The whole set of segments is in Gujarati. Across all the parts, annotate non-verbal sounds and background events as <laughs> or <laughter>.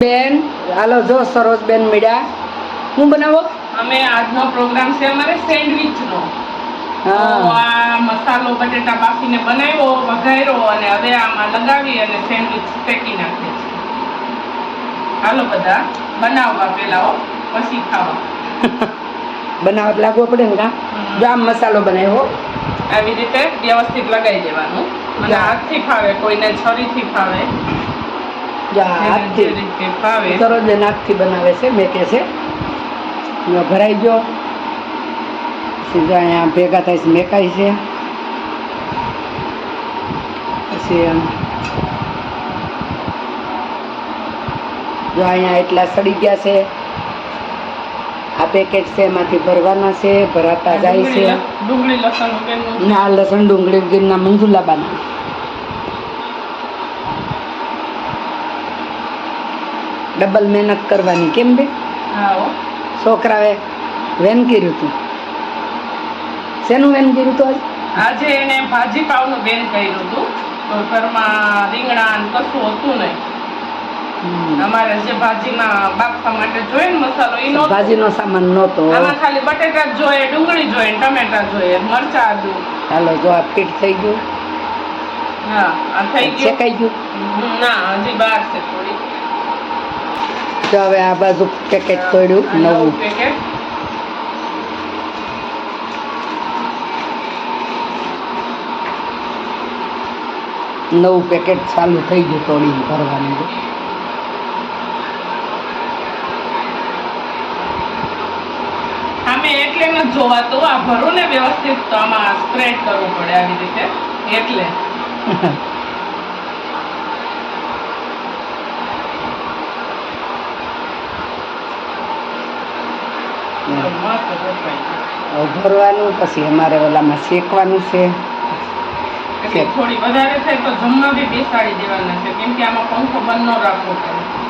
બેન હાલો જો સરોજબેન મીડા હું બનાવો? અમે આજનો પ્રોગ્રામ છે અમારે સેન્ડવિચનો. આ મસાલો બટેટા બાફીને બનાવ્યો વઘાર્યો અને હવે આમાં લગાવી અને સેન્ડવિચ શેકી નાખીએ છીએ હાલો બધા બનાવવા પેલા હો પછી ખાવા. <laughs> બનાવટ લાગવો પડે ને કા? જો આમ મસાલો બનાવ્યો આવી રીતે વ્યવસ્થિત લગાવી દેવાનું. અને હાથથી ફાવે કોઈને છરીથી ફાવે. હાથથી બનાવે છે મેકે છે. ભરાઈ ગયો. જો અહીંયા ભેગા થાય છે મેકાય છે. પછી જો અહીંયા એટલા સડી ગયા છે. આ પેકેટ છે એમાંથી ભરવાના છે ભરાતા જાય છે. ના લસણ ડુંગળી ગીરના મંજુલાબાના. ડબલ મહેનત કરવાની. કેમ બે? છોકરાએ વેન કર્યું હતું શેનું વેન કર્યું હતું આજ? એને ભાજી પાવનું બેન કર્યું હતું ઘરમાં રીંગણા કશું હતું નહીં. અમારે જે ભાજીમાં બાફવા માટે જોઈએ ને મસાલો નહોતો. ભાજીનો સામાન નહોતો. આમાં ખાલી બટેટા જોઈએ ડુંગળી જોઈએ ટમેટા જોઈએ મરચા આદુ હાલો જો આ ફીટ થઈ ગયું. હા આ થઈ ગયું. ના હજી બહાર છે થોડી તો હવે આ બાજુ પેકેટ પડ્યું નવું. નવું પેકેટ ચાલુ થઈ ગયું તોડી ભરવાનું. એટલે ન જોવાતું આ ભરું ને વ્યવસ્થિત તો આમાં સ્પ્રેડ કરવું પડે આવી રીતે. એટલે <laughs> મસ્ત ગોઠવાઈ ગયું. હવે ભરવાનું પછી અમારે ઓલામાં શેકવાનું છે. થોડી વધારે થાય તો જમવા બી બેસાડી દેવાના છે, કેમ કે આમાં પંખો બંધ ન રાખવો પડે.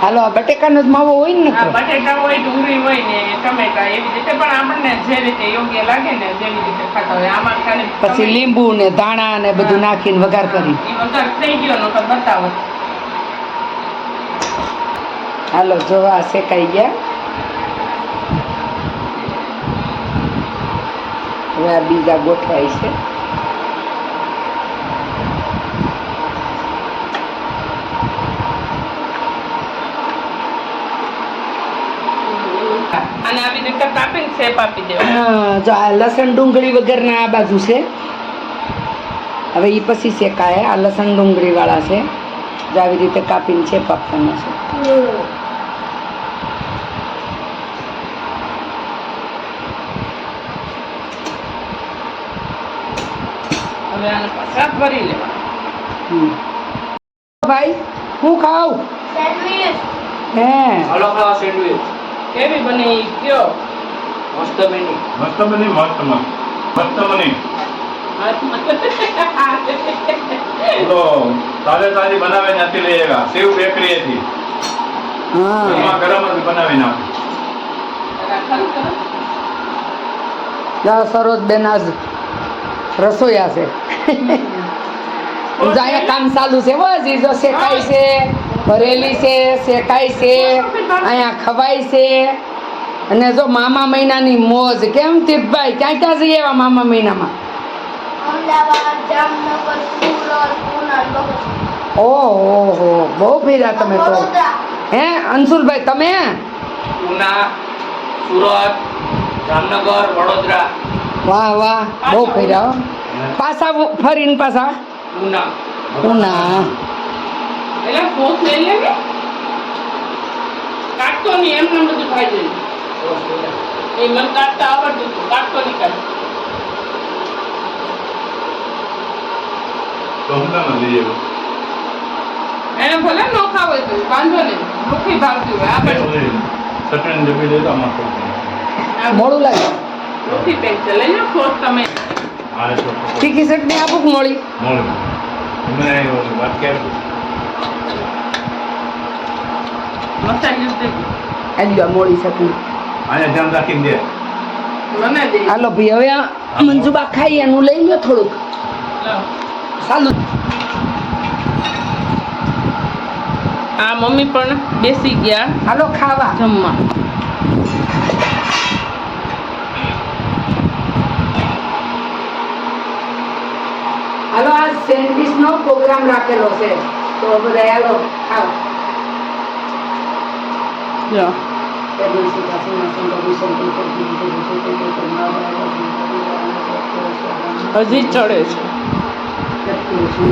હાલો આ બટેકાનો જ માવો હોય ને બટેકા હોય ડુંગળી હોય ને ટમેટા એવી રીતે. પણ આપણને જે રીતે યોગ્ય લાગે ને જેવી રીતે ખાતા હોય. આમાં ખાલી પછી લીંબુ ને ધાણા ને બધું નાખીને વઘાર કરી. વઘાર થઈ ગયો નકર બતાવો. હાલો જોવા શેકાઈ ગયા. હવે આ બીજા ગોઠવાય છે અને આવી રીતે કાપીને શેપ આપી દેવાનો હા, જો આ લસણ ડુંગળી વગરના આ બાજુ છે. હવે એ પછી શેકાય. આ લસણ ડુંગળી વાળા છે. જો આવી રીતે કાપીને શેપ આપવાનો છે. હવે આને પાછા ભરી લેવાનું ભાઈ હું ખાઉં? હે. હલો ખાવા સેન્ડવિચ કેવી બની ઈ કયો મસ્ત મસ્ત બની મસ્ત મસ્ત મસ્ત બની તો તાજે તાજી બનાવે નથી લઈ આવ્યા સેવ બેકરી હતી. હા. ગરમ જ બનાવી આપે. સરોજ બેન આજ રસોઈયા છે. જો અહીંયા કામ ચાલુ છે બસ જો શેકાય છે ભરેલી છે શેકાય છે અહીંયા ખવાય છે. અને જો મામા મહિનાની મોજ કેમ તીર્થભાઈ ક્યાં ક્યાં જઈએ એવા મામા મહિનામાં? ઓહો હો બહુ ફેર્યા તમે તો. હે અંશુલભાઈ તમે? ઉના સુરત જામનગર વડોદરા. વાહ વાહ બહુ ફેર્યા હો. પાછા ફરીને પાછા? ઉના ઉના એટલે ફોન લઈ લે કાટતો નહીં એમને બધું ખાઈ જઈ એ મન કાઢતા આવડતું હતું કાઢતો એને ભલે ન હોય તો વાંધો નહીં ભૂખી ભાવતી હોય આપણે ચટણી જમી લેતો આમાં મોડું લાગે. ભૂખી પેક છે લઈ લો સોસ તમે. તીખી ચટણી આપું કે મોડી? મોડું. મને ઓલી વાત ક્યારે મસાલી મોડી ચટણી. આને ધ્યાન રાખીને દે. હાલો ભાઈ હવે આ મંજુબા ખાઈ એનું લઈ લો થોડુંક. ચાલુ આ મમ્મી પણ બેસી ગયા હાલો ખાવા. જમવા. હાલો આ સેન્ડવિચ નો પ્રોગ્રામ રાખેલો છે. તો બધા હાલો ખાવ જો હજી ચડે છે.